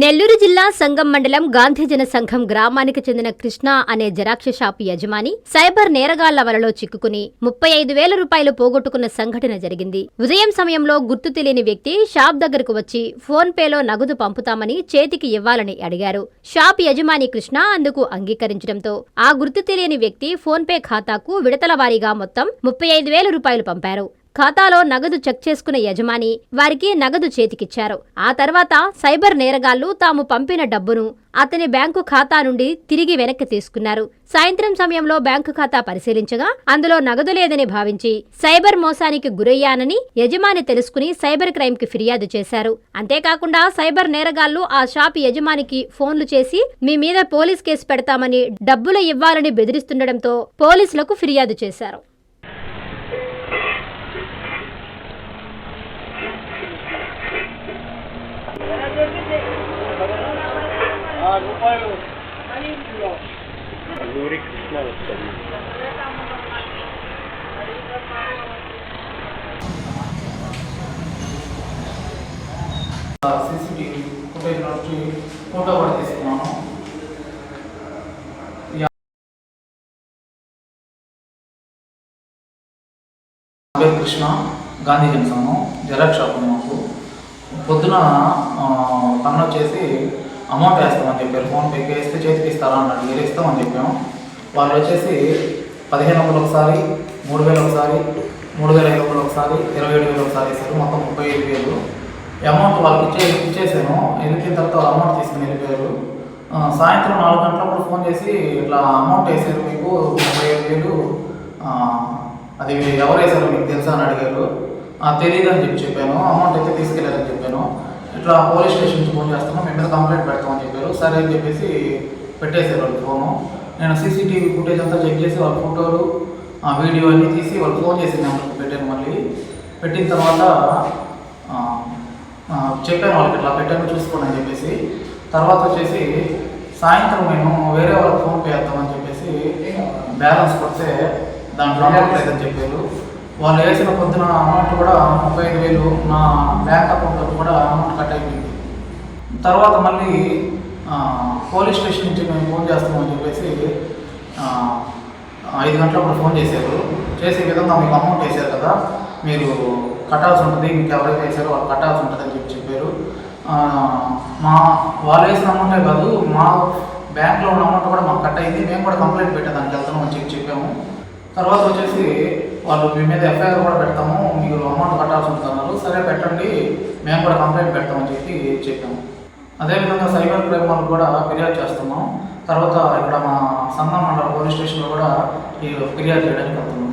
నెల్లూరు జిల్లా సంగం మండలం గాంధీజన సంఘం గ్రామానికి చెందిన కృష్ణ అనే జరాక్ష షాపు యజమాని సైబర్ నేరగాళ్ళ వలలో చిక్కుకుని ముప్పై ఐదు వేల రూపాయలు పోగొట్టుకున్న సంఘటన జరిగింది. ఉదయం సమయంలో గుర్తు తెలియని వ్యక్తి షాప్ దగ్గరకు వచ్చి ఫోన్ పేలో నగదు పంపుతామని చేతికి ఇవ్వాలని అడిగారు. షాప్ యజమాని కృష్ణ అందుకు అంగీకరించడంతో ఆ గుర్తు తెలియని వ్యక్తి ఫోన్ పే ఖాతాకు విడతల వారీగా మొత్తం ముప్పై ఐదు వేల రూపాయలు పంపారు. ఖాతాలో నగదు చెక్ చేసుకున్న యజమాని వారికి నగదు చేతికిచ్చారు. ఆ తర్వాత సైబర్ నేరగాళ్ళు తాము పంపిన డబ్బును అతని బ్యాంకు ఖాతా నుండి తిరిగి వెనక్కి తీసుకున్నారు. సాయంత్రం సమయంలో బ్యాంకు ఖాతా పరిశీలించగా అందులో నగదు లేదని భావించి సైబర్ మోసానికి గురయ్యానని యజమాని తెలుసుకుని సైబర్ క్రైమ్కి ఫిర్యాదు చేశారు. అంతేకాకుండా సైబర్ నేరగాళ్ళు ఆ షాప్ యజమానికి ఫోన్లు చేసి మీ మీద పోలీస్ కేసు పెడతామని డబ్బులు ఇవ్వాలని బెదిరిస్తుండటంతో పోలీసులకు ఫిర్యాదు చేశారు. రూపాయలు. కృష్ణ వస్తుంది ఫుటేజ్ నుంచి ఫోటో కూడా తీసుకున్నాను Krishna Gandhi junction xerox shop మాకు. పొద్దున తను వచ్చేసి అమౌంట్ వేస్తామని చెప్పారు. ఫోన్పేకి వేస్తే చేతికి ఇస్తారా అన్నాడు. మీరు ఇస్తామని చెప్పాము. వాళ్ళు వచ్చేసి పదిహేను వందలు ఒకసారి మూడు వేలు ఒకసారి మూడు వేల ఐదు వందలు ఒకసారి ఇరవై ఏడు వేలు ఒకసారి ఇస్తారు మొత్తం ముప్పై ఐదు వేలు. అమౌంట్ వాళ్ళకి ఇచ్చే ఇచ్చేసాను. వెళ్ళిన తర్వాత అమౌంట్ తీసుకుని వెళ్ళిపోయారు. సాయంత్రం నాలుగు గంటలప్పుడు ఫోన్ చేసి ఇట్లా అమౌంట్ వేసారు మీకు ముప్పై ఐదు వేలు. అది ఎవరు వేసారో మీకు తెలుసా? అని అడిగారు. తెలియదు అని చెప్పి చెప్పాను. అమౌంట్ అయితే తీసుకెళ్ళారని చెప్పాను. ఇట్లా పోలీస్ స్టేషన్కి ఫోన్ చేస్తున్నాం. మేము మీద కంప్లైంట్ పెడతామని చెప్పారు. సరే అని చెప్పేసి పెట్టేశారు వాళ్ళు ఫోను. నేను సీసీటీవీ ఫుటేజ్ అంతా చెక్ చేసి వాళ్ళ ఫోటోలు ఆ వీడియో అన్నీ తీసి వాళ్ళు ఫోన్ చేసి నెంబర్కి పెట్టాను మళ్ళీ. పెట్టిన తర్వాత చెప్పాను వాళ్ళకి ఇట్లా పెట్టాను చూసుకోండి అని చెప్పేసి. తర్వాత వచ్చేసి సాయంత్రం మేము వేరే వాళ్ళకి ఫోన్ పే చేద్దామని చెప్పేసి బ్యాలెన్స్ కొడితే దాంట్లో లేదని చెప్పారు. వాళ్ళు వేసిన పొద్దున అమౌంట్ కూడా ముప్పై ఐదు వేలు నా బ్యాంక్ అకౌంట్లో కూడా అమౌంట్ కట్ అయిపోయింది. తర్వాత మళ్ళీ పోలీస్ స్టేషన్ నుంచి మేము ఫోన్ చేస్తామని చెప్పేసి ఐదు గంటలప్పుడు ఫోన్ చేశారు. చేసే విధంగా మీకు అమౌంట్ వేశారు కదా మీరు కట్టాల్సి ఉంటుంది మీకు ఎవరైతే వేశారో వాళ్ళు కట్టాల్సి ఉంటుంది అని చెప్పి చెప్పారు. మా వాళ్ళు వేసిన అమౌంటే కాదు మా బ్యాంక్లో ఉన్న అమౌంట్ కూడా మాకు కట్ అయింది. మేము కూడా కంప్లైంట్ పెట్టేదానికి వెళ్తున్నాం అని చెప్పి చెప్పాము. తర్వాత వచ్చేసి వాళ్ళు మీ మీద ఎఫ్ఐఆర్ కూడా పెడతాము మీరు అమౌంట్ కట్టాల్సి ఉంటున్నారు సరే పెట్టండి మేము కూడా కంప్లైంట్ పెడతామని చెప్పి చెప్పాము. అదేవిధంగా సైబర్ క్రైమ్ వాళ్ళు కూడా ఫిర్యాదు చేస్తున్నాం. తర్వాత ఇక్కడ మా సంగం మండల పోలీస్ స్టేషన్లో కూడా ఈ ఫిర్యాదు చేయడానికి వెళ్తున్నాం.